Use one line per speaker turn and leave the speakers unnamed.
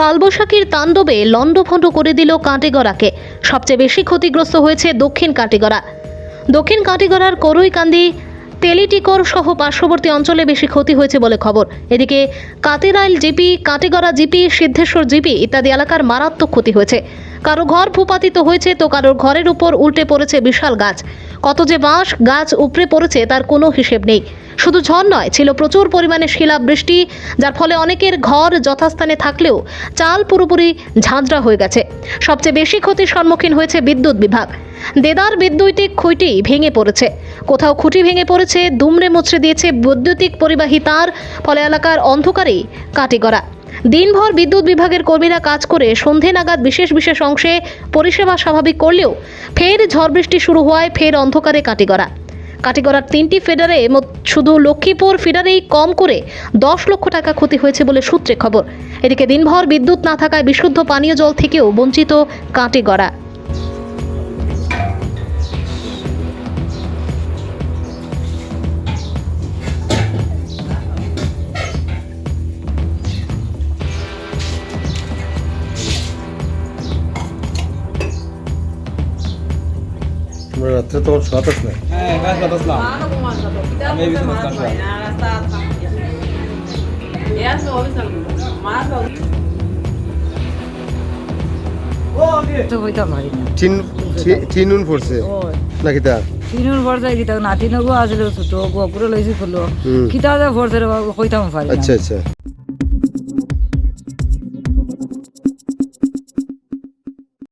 কালবৈশাখীর তাণ্ডবে লণ্ডভণ্ড করে দিল কাঁটিগড়াকে। সবচেয়ে বেশি ক্ষতিগ্রস্ত হয়েছে দক্ষিণ কাঁটিগড়া। দক্ষিণ কাঁটিগড়ার করইকান্দি তেলিটিকর সহ পার্শ্ববর্তী অঞ্চলে বেশি ক্ষতি হয়েছে বলে খবর। এদিকে Katirail GP, Katigorah GP, Siddheswar GP ইত্যাদি এলাকার মারাত্মক ক্ষতি হয়েছে। কারও ঘর ভূপাতিত হয়েছে তো কারোর ঘরের উপর উল্টে পড়েছে বিশাল গাছ। কত যে বাঁশ, গাছ উপড়ে পড়েছে তার কোনো হিসেব নেই। শুধু ঝড় নয়, ছিল প্রচুর পরিমাণে শিলাবৃষ্টি, যার ফলে অনেকের ঘর যথাস্থানে থাকলেও চাল পুরোপুরি ঝাঁঝরা হয়ে গেছে। সবচেয়ে বেশি ক্ষতির সম্মুখীন হয়েছে বিদ্যুৎ বিভাগ। দেদার বৈদ্যুতিক খুঁটি ভেঙে পড়েছে। কোথাও খুঁটি ভেঙে পড়েছে, দুমড়ে মুচড়ে দিয়েছে বৈদ্যুতিক পরিবাহী তার, ফলে এলাকার অন্ধকারেই কাটি করা দিনভর বিদ্যুৎ বিভাগের কর্মীরা কাজ করে সন্ধে নাগাদ বিশেষ বিশেষ অংশে পরিষেবা স্বাভাবিক করলেও ফের ঝড় বৃষ্টি শুরু হওয়ায় ফের অন্ধকারে কাটিগড়া। কাটিগড়ার তিনটি ফেডারে শুধু লক্ষ্মীপুর ফেডারেই কম করে দশ লক্ষ টাকা ক্ষতি হয়েছে বলে সূত্রে খবর। এদিকে দিনভর বিদ্যুৎ না থাকায় বিশুদ্ধ পানীয় জল থেকেও বঞ্চিত কাটিগড়া।
কিতা যে ভরসা রে বাবু হইতাম পারি না।
আচ্ছা আচ্ছা।